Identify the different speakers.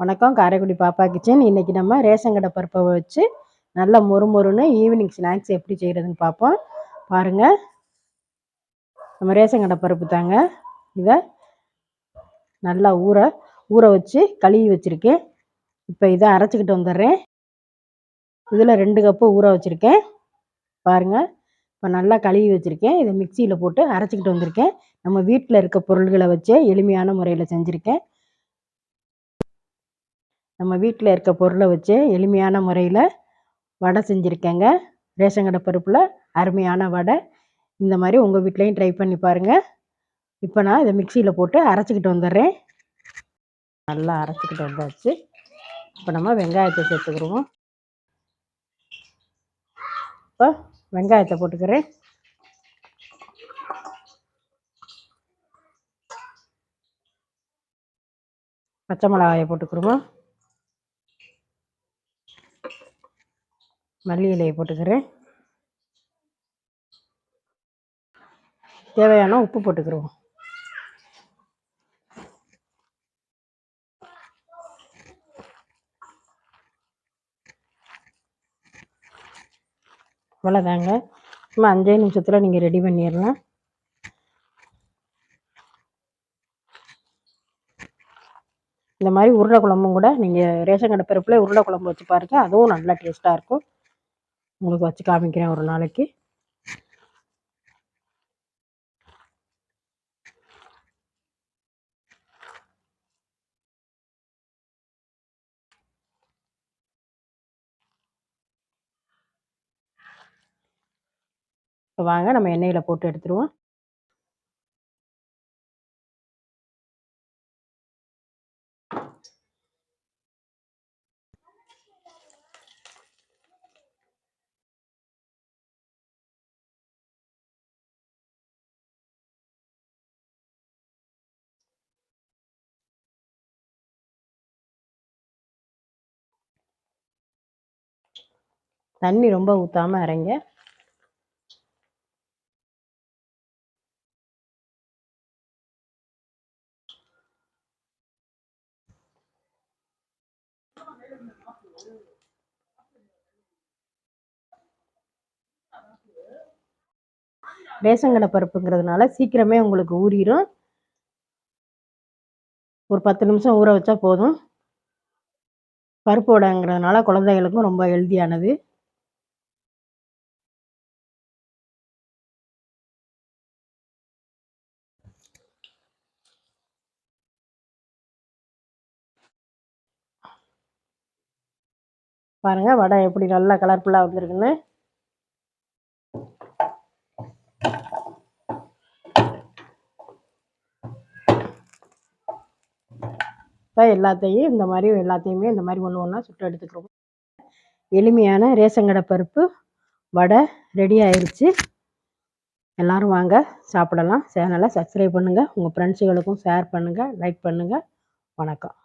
Speaker 1: வணக்கம். காரைக்குடி பாப்பா கிச்சன். இன்றைக்கி நம்ம ரேஷன் கடை பருப்பை வச்சு நல்லா மொறு மொறுன்னு ஈவினிங் ஸ்நாக்ஸ் எப்படி செய்கிறதுன்னு பார்ப்போம் பாருங்கள் நம்ம ரேஷன் கடை பருப்பு தாங்க. இதை நல்லா ஊற ஊற வச்சு கழுவி வச்சுருக்கேன். இப்போ இதை அரைச்சிக்கிட்டு வந்துடுறேன். இதில் ரெண்டு கப்பு ஊற வச்சுருக்கேன். பாருங்கள் இப்போ நல்லா கழுவி வச்சுருக்கேன். இதை மிக்சியில் போட்டு அரைச்சிக்கிட்டு வந்திருக்கேன். நம்ம வீட்டில் இருக்க பொருள்களை வச்சே எளிமையான முறையில் செஞ்சுருக்கேன். நம்ம வீட்டில் இருக்க பொருளை வச்சு எளிமையான முறையில் வடை செஞ்சுருக்கேங்க. ரேஷன் கடை பருப்பில் அருமையான வடை. இந்த மாதிரி உங்கள் வீட்லேயும் ட்ரை பண்ணி பாருங்கள் இப்போ நான் இதை மிக்சியில் போட்டு அரைச்சிக்கிட்டு வந்துடுறேன். நல்லா அரைச்சிக்கிட்டு வந்தாச்சு. இப்போ நம்ம வெங்காயத்தை சேர்த்துக்கிடுவோம். இப்போ வெங்காயத்தை போட்டுக்கிறேன். பச்சை மிளகாயை போட்டுக்கிடுவோம். மல்லி இலையை போட்டுக்கிறேன். தேவையான உப்பு போட்டுக்கிறோம். அவ்வளோதாங்க. சும்மா அஞ்சே நிமிஷத்தில் நீங்கள் ரெடி பண்ணிடலாம். இந்த மாதிரி உருளை குழம்பும் கூட நீங்கள் ரேஷன் கடை பருப்பில் உருளை குழம்பு வச்சு பாருங்கள் அதுவும் நல்லா டேஸ்ட்டாக இருக்கும். உங்களுக்கு வச்சு காமிக்கிறேன் ஒரு நாளைக்கு. இப்போ வாங்க நம்ம எண்ணெயில் போட்டு எடுத்துருவோம். தண்ணி ரொம்ப ஊற்றாமல் அரைங்க. ரேசங்கடை பருப்புங்கிறதுனால சீக்கிரமே உங்களுக்கு ஊறிடும் ஒரு பத்து நிமிஷம் ஊற வச்சா போதும். பருப்பு வடைங்கிறதுனால குழந்தைகளுக்கும் ரொம்ப ஹெல்த்தியானது பாருங்கள் வடை எப்படி நல்லா கலர்ஃபுல்லாக வந்திருக்குன்னு. இப்போ எல்லாத்தையும் இந்த மாதிரி எல்லாத்தையுமே இந்த மாதிரி ஒன்று ஒன்றா சுட்டு எடுத்துக்கிறோம். எளிமையான ரேஷன் கடை பருப்பு வடை ரெடி ஆயிடுச்சு எல்லோரும் வாங்க சாப்பிடலாம். சேனலை சப்ஸ்கிரைப் பண்ணுங்கள் உங்கள் ஃப்ரெண்ட்ஸுகளுக்கும் ஷேர் பண்ணுங்கள் லைக் பண்ணுங்கள் வணக்கம்.